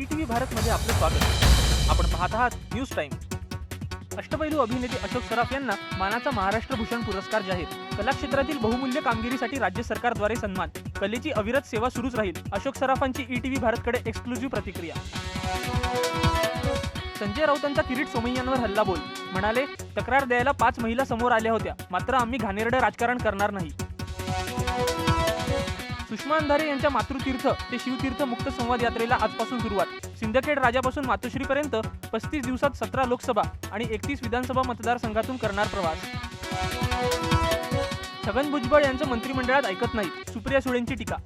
ETV भारतमध्ये आपलं स्वागत. आपण पाहत आहात न्यूज टाइम. अष्टपैलू अभिनेते अशोक सराफ यांना मानाचा महाराष्ट्र भूषण पुरस्कार जाहीर. कला क्षेत्रातील बहुमूल्य कामगिरीसाठी राज्य सरकारद्वारे सन्मान. कलेची अविरत सेवा सुरूच राहील अशोक सराफांची ईटीव्ही भारतकडे एक्सक्लुझिव्ह प्रतिक्रिया. संजय राऊतांचा किरीट सोमय्यांवर हल्ला बोल. म्हणाले तक्रार द्यायला पाच महिला समोर आल्या होत्या मात्र आम्ही घाणेरडं राजकारण करणार नाही. सुषमा अंधारे यांच्या मातृतीर्थ ते शिवतीर्थ मुक्त संवाद यात्रेला आजपासून सुरुवात. सिंदखेड राजापासून मातोश्रीपर्यंत पस्तीस दिवसात सतरा लोकसभा आणि एकतीस विधानसभा मतदारसंघातून करणार प्रवास. छगन भुजबळ यांचं मंत्रिमंडळात ऐकत नाही सुप्रिया सुळेंची टीका.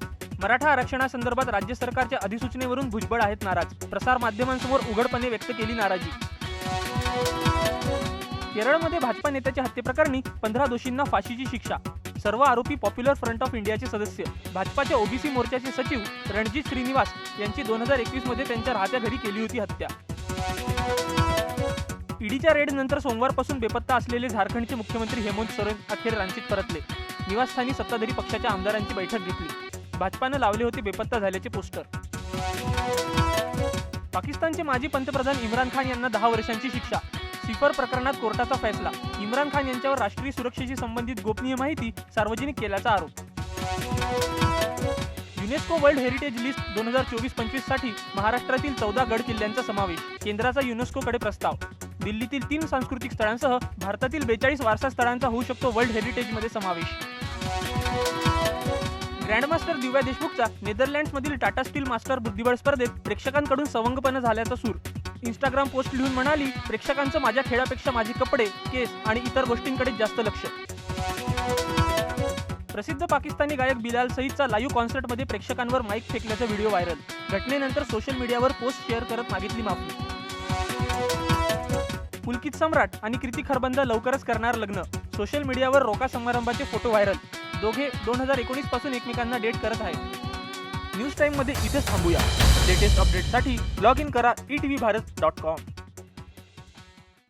मराठा आरक्षणासंदर्भात राज्य सरकारच्या अधिसूचनेवरून भुजबळ आहेत नाराज. प्रसार माध्यमांसमोर उघडपणे व्यक्त केली नाराजी. केरळमध्ये भाजपा नेत्याच्या हत्येप्रकरणी पंधरा दोषींना फाशीची शिक्षा. सर्व आरोपी पॉप्युलर फ्रंट ऑफ इंडियाचे सदस्य. भाजपाच्या ओबीसी मोर्चाचे सचिव रणजित श्रीनिवास यांची दोन हजार एकवीसमध्ये त्यांच्या राहत्या घरी केली होती हत्या. ईडीच्या रेड नंतर सोमवारपासून बेपत्ता असलेले झारखंडचे मुख्यमंत्री हेमंत सोरेन अखेर रांचीत परतले. निवासस्थानी सत्ताधारी पक्षाच्या आमदारांची बैठक घेतली. भाजपानं लावले होते बेपत्ता झाल्याचे पोस्टर. पाकिस्तानचे माजी पंतप्रधान इम्रान खान यांना दहा वर्षांची शिक्षा. सिफर प्रकरणात कोर्टाचा फैसला. इम्रान खान यांच्यावर राष्ट्रीय सुरक्षेशी संबंधित गोपनीय माहिती सार्वजनिक केल्याचा आरोप. युनेस्को वर्ल्ड हेरिटेज लिस्ट दोन हजार चोवीस पंचवीससाठी महाराष्ट्रातील चौदा गड किल्ल्यांचा समावेश केंद्राचा युनेस्कोकडे प्रस्ताव. दिल्लीतील तीन सांस्कृतिक स्थळांसह भारतातील बेचाळीस वारसा स्थळांचा होऊ शकतो वर्ल्ड हेरिटेजमध्ये समावेश. ग्रँडमास्टर दिव्या देशमुखचा नेदरलँड्समधील टाटा स्टील मास्टर बुद्धिबळ स्पर्धेत प्रेक्षकांकडून सवंगपणं झाल्याचा सूर. इंस्टाग्राम पोस्ट लिहून म्हणाली प्रेक्षकांचं माझ्या खेळापेक्षा माझे कपडे केस आणि इतर गोष्टींकडे जास्त लक्ष. प्रसिद्ध पाकिस्तानी गायक बिलाल सईदचा लाईव्ह कॉन्सर्टमध्ये प्रेक्षकांवर माईक फेकल्याचा व्हिडिओ व्हायरल घटनेनंतर सोशल मीडियावर पोस्ट शेअर करत मागितली माफी. पुलकित सम्राट आणि कृती खरबंदा लवकरच करणार लग्न. सोशल मीडियावर रोका समारंभाचे फोटो व्हायरल दोघे दोन हजार एकोणीसपासून एकमेकांना डेट करत आहेत. न्यूज टाईममध्ये इथेच थांबूया. लेटेस्ट अपडेटसाठी लॉग इन करा E T V Bharat dot com